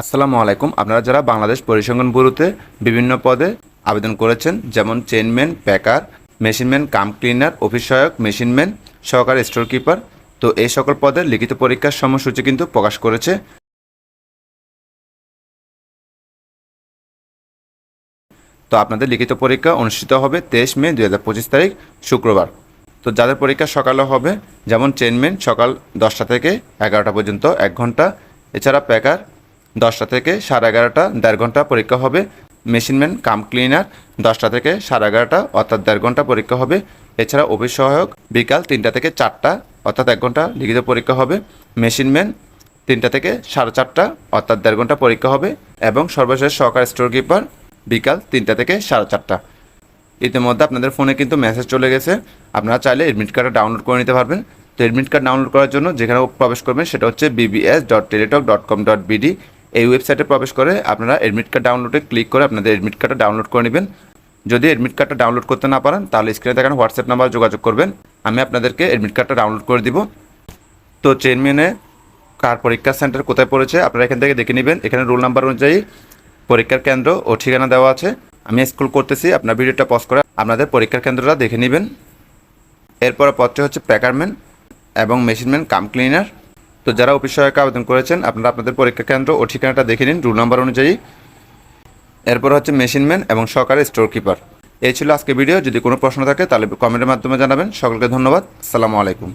আসসালামু আলাইকুম। আপনারা যারা বাংলাদেশ পরিসংখ্যান ব্যুরোতে বিভিন্ন পদে আবেদন করেছেন, যেমন chainman packer, machineman, cum cleaner, office সহায়ক, মেশিনম্যান, সহকারী স্টোর কিপার তো এই সকল পদের লিখিত পরীক্ষার সময়সূচি কিন্তু প্রকাশ করেছে। তো আপনাদের লিখিত পরীক্ষা অনুষ্ঠিত হবে তেইশ মে দুই হাজার পঁচিশ তারিখ, শুক্রবার। তো যাদের পরীক্ষা সকালে হবে, যেমন চেনম্যান সকাল দশটা থেকে এগারোটা পর্যন্ত এক ঘণ্টা, এছাড়া প্যাকার দশটা থেকে সাড়ে এগারোটা, দেড় ঘণ্টা পরীক্ষা হবে। মেশিনম্যান কাম ক্লিনার দশটা থেকে সাড়ে এগারোটা, অর্থাৎ দেড় ঘণ্টা পরীক্ষা হবে। এছাড়া অফিস সহায়ক, বিকাল তিনটা থেকে চারটা, অর্থাৎ এক ঘণ্টা লিখিত পরীক্ষা হবে। মেশিনম্যান তিনটা থেকে সাড়ে চারটা, অর্থাৎ দেড় ঘণ্টা পরীক্ষা হবে। এবং সর্বশেষ সহকারী স্টোর কিপার বিকাল তিনটা থেকে সাড়ে চারটা। ইতিমধ্যে আপনাদের ফোনে কিন্তু মেসেজ চলে গেছে। আপনারা চাইলে এডমিট কার্ডটা ডাউনলোড করে নিতে পারবেন। তো এডমিট কার্ড ডাউনলোড করার জন্য যেখানে প্রবেশ করবেন সেটা হচ্ছে BBS dot Teletalk dot com dot BD এই ওয়েবসাইটে প্রবেশ করে আপনারা এডমিট কার্ড ডাউনলোডে ক্লিক করে আপনাদের অ্যাডমিট কার্ডটা ডাউনলোড করে নেবেন। যদি অ্যাডমিট কার্ডটা ডাউনলোড করতে না পারেন, তাহলে স্ক্রিনে দেখানো হোয়াটসঅ্যাপ নাম্বার যোগাযোগ করবেন। আমি আপনাদেরকে অ্যাডমিট কার্ডটা ডাউনলোড করে দিব। তো চেয়ারম্যানে কার পরীক্ষা সেন্টার কোথায় পড়েছে, আপনারা এখান থেকে দেখে নেবেন। এখানে রোল নাম্বার অনুযায়ী পরীক্ষার কেন্দ্র ও ঠিকানা দেওয়া আছে। আমি স্কুল করতেছি, আপনার ভিডিওটা পজ করে আপনাদের পরীক্ষার কেন্দ্রটা দেখে নেবেন। এরপর পদটি হচ্ছে প্যাকারম্যান এবং মেশিনম্যান কাম ক্লিনার তো যারা অফিস সহায়ক আবেদন করেছেন, আপনারা আপনাদের পরীক্ষা কেন্দ্র ও ঠিকানাটা দেখে নিন। রুল নাম্বার অনুযায়ী। এরপর হচ্ছে মেশিনম্যান এবং সহকারী স্টোর কিপার। এই ছিল আজকে ভিডিও। যদি কোনো প্রশ্ন থাকে, তাহলে কমেন্টের মাধ্যমে জানাবেন। সকলকে ধন্যবাদ। আসসালামু আলাইকুম।